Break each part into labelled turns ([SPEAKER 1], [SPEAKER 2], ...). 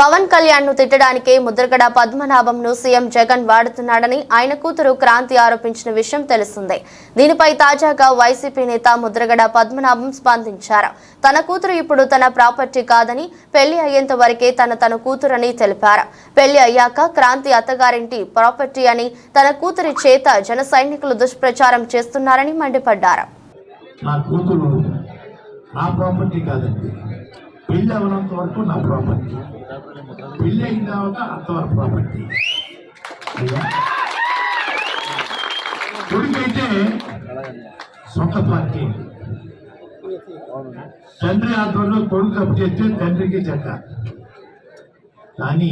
[SPEAKER 1] పవన్ కళ్యాణ్ను తిట్టడానికే ముద్రగడ పద్మనాభంను సీఎం జగన్ వాడుతున్నాడని ఆయన కూతురు క్రాంతి ఆరోపించిన విషయం తెలిసిందే దీనిపై తాజాగా వైసీపీ నేత ముద్రగడ పద్మనాభం స్పందించారు. తన కూతురు ఇప్పుడు తన ప్రాపర్టీ కాదని పెళ్ళి అయ్యేంత వరకే తన తన కూతురని తెలిపారు. పెళ్ళి అయ్యాక క్రాంతి అత్తగారింటి ప్రాపర్టీ అని తన కూతురి చేత జన సైనికులు దుష్ప్రచారం చేస్తున్నారని మండిపడ్డారు.
[SPEAKER 2] నా కూతురు నా ప్రాపర్టీ కాదండి. పెళ్ళి అవ్వనంత వరకు నా ప్రాపర్టీ పెళ్ళి అయిన తర్వాత అంతవరకు ప్రాపర్టీ కొడుకైతే సొంత పార్టీ తండ్రి ఆధ్వర్యంలో కొడుకు అప్పు చేస్తే తండ్రికి చేత కానీ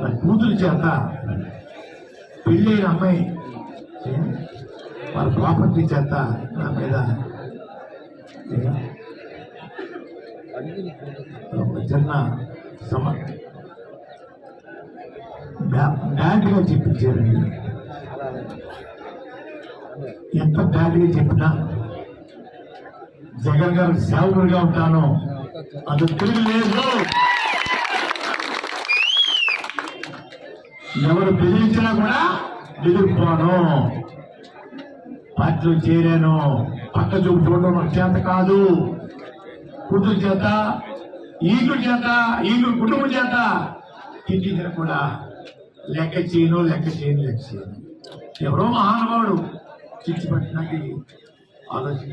[SPEAKER 2] నా కూతురు చేత పెళ్ళైన అమ్మాయి వాళ్ళ ప్రాపర్టీ చేత నా మీద చిన్న సమ బ్యాడ్గా చెప్పించారు ఎంత బ్యాడ్గా చెప్పినా జగన్ గారు సేవకుడిగా ఉంటాను. అది తిరగలేదు ఎవరు బెదిరించినా కూడా ఎదుర్కోను పార్టీలో చేరాను. పక్క చూపు చూడడం నాకు చేత కాదు. కూతురు చేత ఈగుడు చేత ఈగుడు కుటుంబం చేత తిట్టించిన కూడా లెక్క చేయను లెక్క చేయను లెక్క చేయను. ఎవరో మహానుభావుడు చిచ్చి పట్టినకి ఆలోచించి